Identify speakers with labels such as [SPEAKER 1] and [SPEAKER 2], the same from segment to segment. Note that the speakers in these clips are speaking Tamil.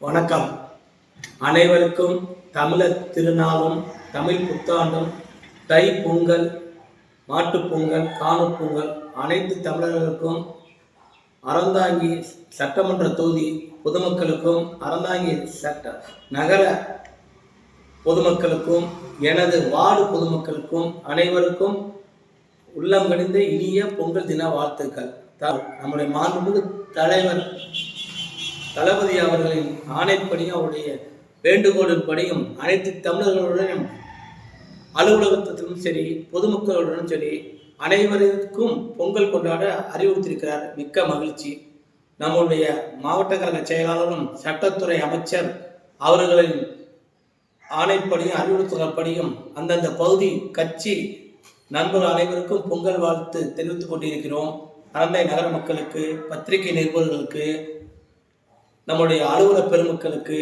[SPEAKER 1] வணக்கம். அனைவருக்கும் தமிழர் திருநாளும் தமிழ் புத்தாண்டும் தை பொங்கல் மாட்டுப் பொங்கல் அனைத்து தமிழர்களுக்கும் அறந்தாங்கி சட்டமன்ற தொகுதி பொதுமக்களுக்கும் அறந்தாங்கி சட்ட நகர பொதுமக்களுக்கும் எனது வார்டு பொதுமக்களுக்கும் அனைவருக்கும் உள்ளம் கணிந்த இனிய பொங்கல் தின வாழ்த்துக்கள். நம்முடைய மாண்புமிகு தலைவர் தளபதி அவர்களின் ஆணைப்படியும் அவருடைய வேண்டுகோளின்படியும் அனைத்து தமிழர்களுடனும் அலுவலகத்திலும் சரி பொதுமக்களுடனும் சரி அனைவருக்கும் பொங்கல் கொண்டாட அறிவுறுத்தியிருக்கிறார். மிக்க மகிழ்ச்சி. நம்முடைய மாவட்ட கழக செயலாளரும் சட்டத்துறை அமைச்சர் அவர்களின் ஆணைப்படியும் அறிவுறுத்தல்படியும் அந்தந்த பகுதி கட்சி நண்பர்கள் அனைவருக்கும் பொங்கல் வாழ்த்து தெரிவித்துக் கொண்டிருக்கிறோம். அறந்தை நகர மக்களுக்கு பத்திரிகை நிருபர்களுக்கு நம்முடைய அலுவலர் பெருமக்களுக்கு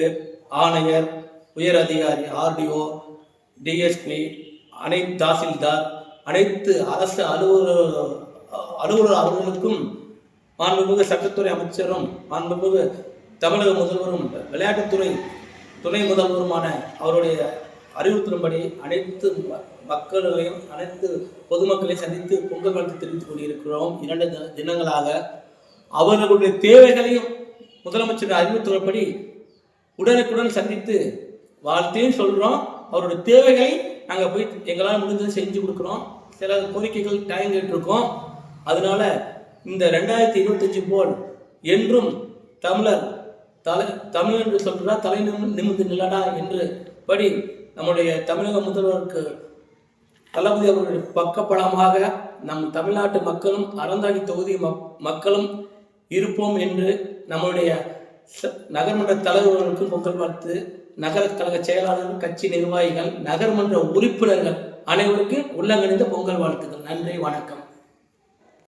[SPEAKER 1] ஆணையர் உயர் அதிகாரி ஆர்டிஓ டிஎஸ்பி அனைத்து தாசில்தார் அனைத்து அரசு அலுவலர் அலுவலர் அவர்களுக்கும் மாண்புமிகு சட்டத்துறை அமைச்சரும் மாண்புமிகு தமிழக முதல்வரும் விளையாட்டுத்துறை துணை முதல்வருமான அவருடைய அறிவுறுத்தலும்படி அனைத்து மக்களையும் அனைத்து பொதுமக்களையும் சந்தித்து பொங்கல் வாழ்த்து தெரிவித்துக் கொண்டிருக்கிறோம். இரண்டு தினங்களாக அவர்களுடைய தேவைகளையும் முதலமைச்சர் அறிவுறுத்தல்படி உடனுக்குடன் சந்தித்து வாழ்த்தையும் சொல்கிறோம் அவருடைய தேவைகளை நாங்கள் போய் எங்களால் முடிஞ்சதை செஞ்சு கொடுக்குறோம். சில கோரிக்கைகள் டைம் கேட்டிருக்கோம் அதனால இந்த ரெண்டாயிரத்தி இருபத்தஞ்சு போல் என்றும் தமிழர் தலை தமிழ் என்று சொல்கிறா தலை நிமி- நிமிர்ந்து நில்லடா என்று படி நம்முடைய தமிழக முதல்வருக்கு தளபதி அவர்களுடைய பக்கப்படமாக நம் தமிழ்நாட்டு மக்களும் அறந்தாடி தொகுதி மக்- மக்களும் இருப்போம் என்று நம்மளுடைய நகர்மன்ற தலைவர்களுக்கும் பொங்கல் வாழ்த்து நகர கழக செயலாளர்கள் கட்சி நிர்வாகிகள் நகர்மன்ற உறுப்பினர்கள் அனைவருக்கும் உள்ளங்கணிந்த பொங்கல் வாழ்த்துக்கள். நன்றி வணக்கம்.